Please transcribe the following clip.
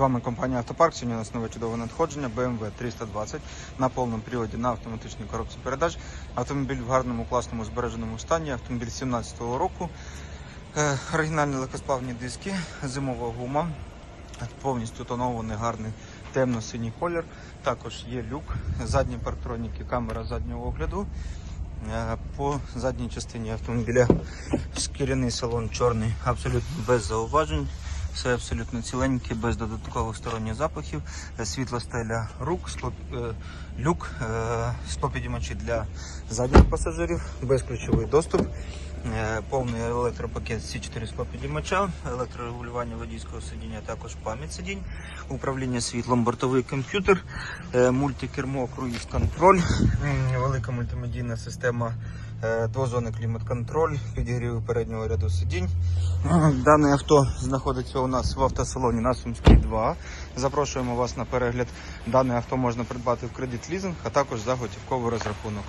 З вами компанія Автопарк. Сьогодні у нас нове чудове надходження BMW 320 на повному приводі на автоматичній коробці передач. Автомобіль в гарному, класному, збереженому стані. Автомобіль 17-го року. Е, оригінальні легкосплавні диски, зимова гума, повністю тонований, гарний темно-синій колір. Також є люк, задні парктроніки, камера заднього огляду. Е, По задній частині автомобіля шкіряний салон чорний, абсолютно без зауважень. Все абсолютно ціленьке, без додаткових сторонніх запахів. Е, Світла стеля рук, скло, е, люк, е, склопідіймачі для задніх пасажирів, безключовий доступ, повний електропакет всі 4 склопідіймача, електрорегулювання водійського сидіння, також пам'ять сидінь, управління світлом, бортовий комп'ютер, мультикермо, круїз контроль, велика мультимедійна система двозонний клімат-контроль, підігрів переднього ряду сидінь. Дане авто знаходиться у нас в автосалоні на Сумській 2. Запрошуємо вас на перегляд. Дане авто можна придбати в кредит лізинг, а також за готівковий розрахунок.